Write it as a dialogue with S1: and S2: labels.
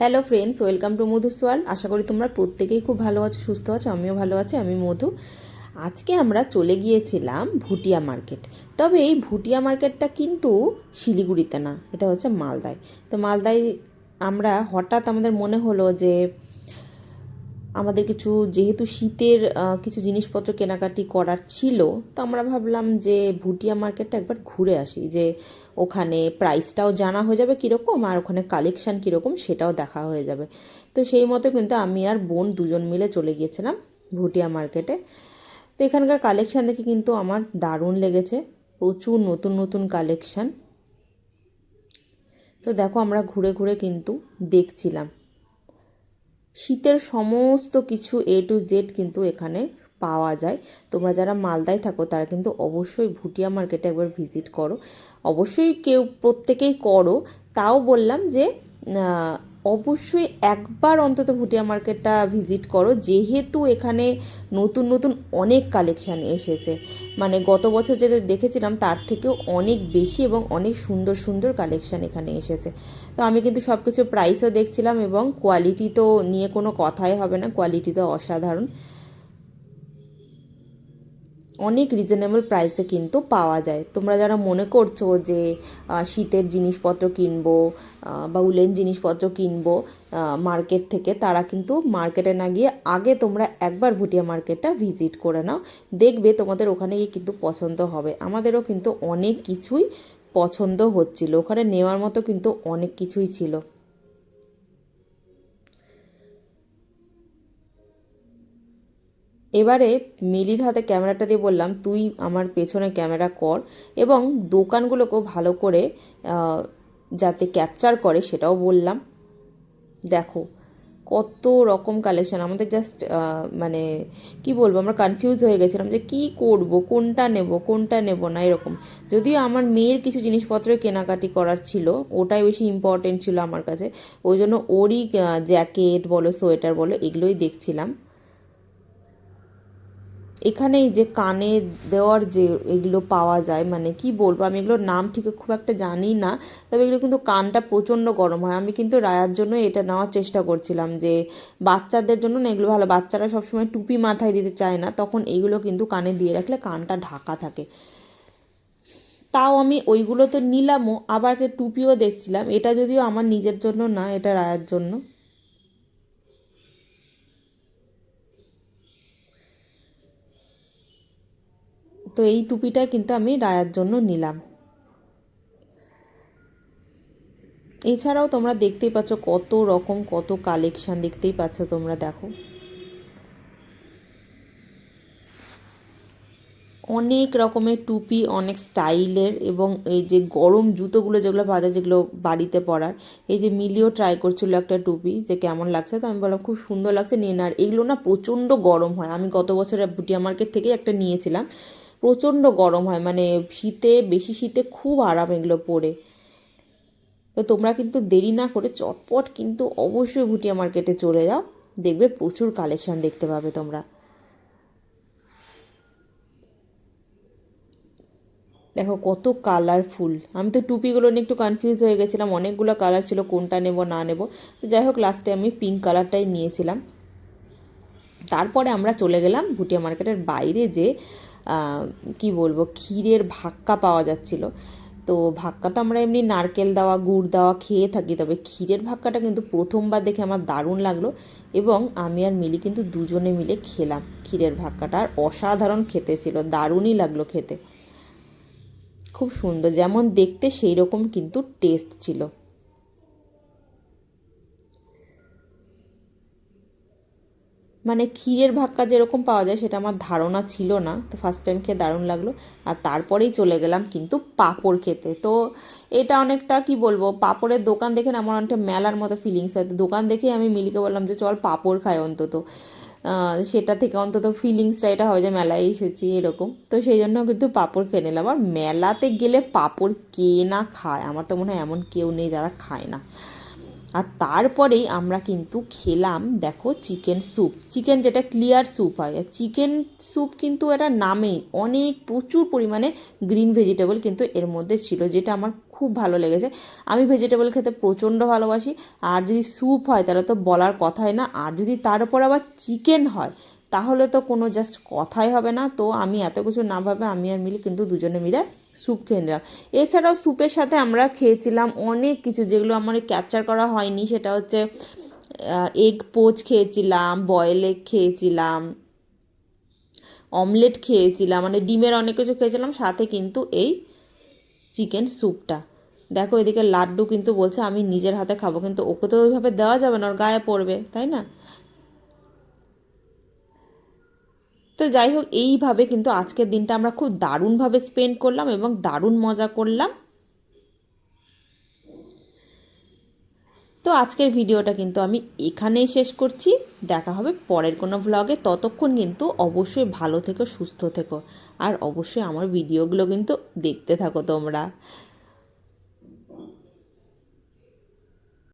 S1: Hello friends welcome to Madhu সোয়াল আশা করি তোমরা প্রত্যেকেই খুব ভালো আছো, সুস্থ আছো, আমিও ভালো আছি, আমি মধু। আজকে আমরা চলে গিয়েছিলাম ভুটিয়া মার্কেট। তবে এই ভুটিয়া মার্কেটটা কিন্তু শিলিগুড়িতে না, এটা হচ্ছে মালদায়। তো মালদায় আমরা হঠাৎ আমাদের মনে হলো যে আমাদের কিছু, যেহেতু শীতের কিছু জিনিসপত্র কেনাকাটি করার ছিল, তো আমরা ভাবলাম যে ভুটিয়া মার্কেটটা একবার ঘুরে আসি, যে ওখানে প্রাইসটাও জানা হয়ে যাবে কীরকম, আর ওখানে কালেকশান কীরকম সেটাও দেখা হয়ে যাবে। তো সেই মতো কিন্তু আমি আর বোন দুজন মিলে চলে গিয়েছিলাম ভুটিয়া মার্কেটে। তো এখানকার কালেকশান দেখে কিন্তু আমার দারুণ লেগেছে, প্রচুর নতুন নতুন কালেকশান তো দেখো আমরা ঘুরে ঘুরে কিন্তু দেখছিলাম। শীতের সমস্ত কিছু এ টু জেড কিন্তু এখানে পাওয়া যায়। তোমরা যারা মালদায় থাকো, তারা কিন্তু অবশ্যই ভুটিয়া মার্কেটে একবার ভিজিট করো। অবশ্যই কেউ প্রত্যেকেই করো। তাও বললাম যে অবশ্যই একবার অন্তত ভুটিয়া মার্কেটটা ভিজিট করো। যেহেতু এখানে নতুন নতুন অনেক কালেকশান এসেছে। মানে গত বছর যেটা দেখেছিলাম, তার থেকেও অনেক বেশি এবং অনেক সুন্দর সুন্দর কালেকশান এখানে এসেছে। তো আমি কিন্তু সব কিছু প্রাইসও দেখছিলাম এবং কোয়ালিটি তো নিয়ে কোনো কথাই হবে না। কোয়ালিটি তো অসাধারণ। অনেক রিজনেবল প্রাইসে কিন্তু পাওয়া যায়। তোমরা যারা মনে করছ যে শীতের জিনিসপত্র কিনবো বা উলেন জিনিসপত্র কিনবো মার্কেট থেকে, তারা কিন্তু মার্কেটে না গিয়ে আগে তোমরা একবার ভুটিয়া মার্কেটটা ভিজিট করে নাও। দেখবে তোমাদের ওখানে গিয়ে কিন্তু পছন্দ হবে। আমাদেরও কিন্তু অনেক কিছুই পছন্দ হচ্ছিল। ওখানে নেওয়ার মতো কিন্তু অনেক কিছুই ছিল। এবারে মিলির হাতে ক্যামেরাটা দিয়ে বললাম, তুই আমার পেছনে ক্যামেরা কর এবং দোকানগুলোকেও ভালো করে যাতে ক্যাপচার করে সেটাও বললাম। দেখো, কত রকম কালেকশন আমাদের জাস্ট মানে কি বলব, আমরা কনফিউজ হয়ে গেছিলাম যে কি করব, কোনটা নেব কোনটা নেব না, এরকম। যদিও আমার মেয়ের কিছু জিনিসপত্র কেনাকাটি করার ছিল, ওটাই বেশি ইম্পর্টেন্ট ছিল আমার কাছে। ওই জন্য ওরই জ্যাকেট বলো সোয়েটার বলো, এগুলোই দেখছিলাম। এখানে এই যে কানে দেওয়ার যে এগুলো পাওয়া যায় মানে কি বলব, আমি এগুলোর নাম ঠিক খুব একটা জানি না, তবে এগুলো কিন্তু কানটা প্রচণ্ড গরম হয়। আমি কিন্তু রায়ার জন্য এটা নেওয়ার চেষ্টা করছিলাম যে বাচ্চাদের জন্য না এগুলো ভালো, বাচ্চারা সবসময় টুপি মাথায় দিতে চায় না, তখন এগুলো কিন্তু কানে দিয়ে রাখলে কানটা ঢাকা থাকে। তাও আমি ওইগুলো তো নিলামও, আবার একটা টুপিও দেখছিলাম, এটা যদিও আমার নিজের জন্য না, এটা রায়ার জন্য। তো এই টুপিটা কিন্তু আমি রায়ার জন্য নিলাম। এছাড়াও তোমরা দেখতেই পাচ্ছ কত রকম, কত কালেকশন দেখতেই পাচ্ছ তোমরা, দেখো। অনেক রকমের টুপি, অনেক স্টাইলের এবং এই যে গরম জুতোগুলো যেগুলো যায় যেগুলো বাড়িতে পরার, এই যে মিলিও ট্রাই করছিল একটা টুপি যে কেমন লাগছে, তো আমি বললাম খুব সুন্দর লাগছে, নিয়ে না। আর এগুলো না প্রচণ্ড গরম হয়। আমি গত বছর ভুটিয়া মার্কেট থেকে একটা নিয়েছিলাম। প্রচণ্ড গরম হয় মানে শীতে, বেশি শীতে খুব আরাম এগুলো পরে। তো তোমরা কিন্তু দেরি না করে চটপট কিন্তু অবশ্যই ভুটিয়া মার্কেটে চলে যাও, দেখবে প্রচুর কালেকশান দেখতে পাবে তোমরা। দেখো কত কালারফুল। আমি তো টুপিগুলো নিয়ে একটু কনফিউজ হয়ে গেছিলাম, অনেকগুলো কালার ছিল, কোনটা নেব, না নেব। তো যাই হোক লাস্টে আমি পিঙ্ক কালারটাই নিয়েছিলাম। তারপরে আমরা চলে গেলাম ভুটিয়া মার্কেটের বাইরে যে কি বলব, ক্ষীরের ভাক্কা পাওয়া যাচ্ছিল। তো ভাক্কা তো আমরা এমনি নারকেল দেওয়া, গুড় দেওয়া খেয়ে থাকি, তবে ক্ষীরের ভাক্কাটা কিন্তু প্রথমবার দেখে আমার দারুণ লাগল এবং আমি আর মিলি কিন্তু দুজনে মিলে খেলাম ক্ষীরের ভাক্কাটা আর অসাধারণ খেতে ছিল, দারুণই লাগল খেতে। খুব সুন্দর, যেমন দেখতে সেই রকম কিন্তু টেস্ট ছিল। মানে ক্ষীরের ভাক্কা যেরকম পাওয়া যায় সেটা আমার ধারণা ছিল না। তো ফার্স্ট টাইম খেয়ে দারুণ লাগল। আর তারপরেই চলে গেলাম কিন্তু পাঁপড় খেতে। তো এটা অনেকটা কি বলব, পাঁপড়ের দোকান দেখে না আমার অনেকটা মেলার মতো ফিলিংস হয়। তো দোকান দেখেই আমি মিলিকে বললাম যে, চল পাঁপড় খাই অন্তত। সেটা থেকে অন্তত ফিলিংসটা এটা হয় যে, মেলায় এসেছি, এরকম। তো সেই জন্য কিন্তু পাঁপড় খেয়ে নিলাম। আর মেলাতে গেলে পাঁপড় কে না খায়? আমার তো মনে হয় এমন কেউ নেই যারা খায় না। আর তারপরেই আমরা কিন্তু খেলাম, দেখো চিকেন স্যুপ। চিকেন যেটা ক্লিয়ার স্যুপ হয়। আর চিকেন স্যুপ কিন্তু এটা নামে। অনেক প্রচুর পরিমাণে গ্রিন ভেজিটেবল কিন্তু এর মধ্যে ছিল, যেটা আমার খুব ভালো লেগেছে। আমি ভেজিটেবল খেতে প্রচণ্ড ভালোবাসি। আর যদি স্যুপ হয়, তাহলে তো বলার কথাই না। আর যদি তার উপর আবার চিকেন হয়, তাহলে তো কোনো জাস্ট কথাই হবে না। তো আমি এত কিছু না ভাবে আমি আর মিলি কিন্তু দুজনে মিলে স্যুপ খেয়ে নিলাম। এছাড়াও স্যুপের সাথে আমরা খেয়েছিলাম অনেক কিছু যেগুলো আমার ক্যাপচার করা হয়নি। সেটা হচ্ছে এগ পোচ খেয়েছিলাম বয়েল এগ খেয়েছিলাম অমলেট খেয়েছিলাম মানে ডিমের অনেক কিছু খেয়েছিলাম। সাথে কিন্তু এই চিকেন স্যুপটা দেখো এদিকে লাড্ডু কিন্তু বলছে, আমি নিজের হাতে খাব। কিন্তু ওকে তো ওইভাবে দেওয়া যাবে না, ওর গায়ে পড়বে, তাই না? তো যাই হোক, এইভাবে কিন্তু আজকের দিনটা আমরা খুব দারুণভাবে স্পেন্ড করলাম এবং দারুণ মজা করলাম। তো আজকের ভিডিওটা কিন্তু আমি এখানেই শেষ করছি। দেখা হবে পরের কোনো ভ্লগে ততক্ষণ কিন্তু অবশ্যই ভালো থেকো, সুস্থ থেকো। আর অবশ্যই আমার ভিডিওগুলো কিন্তু দেখতে থাকো তোমরা।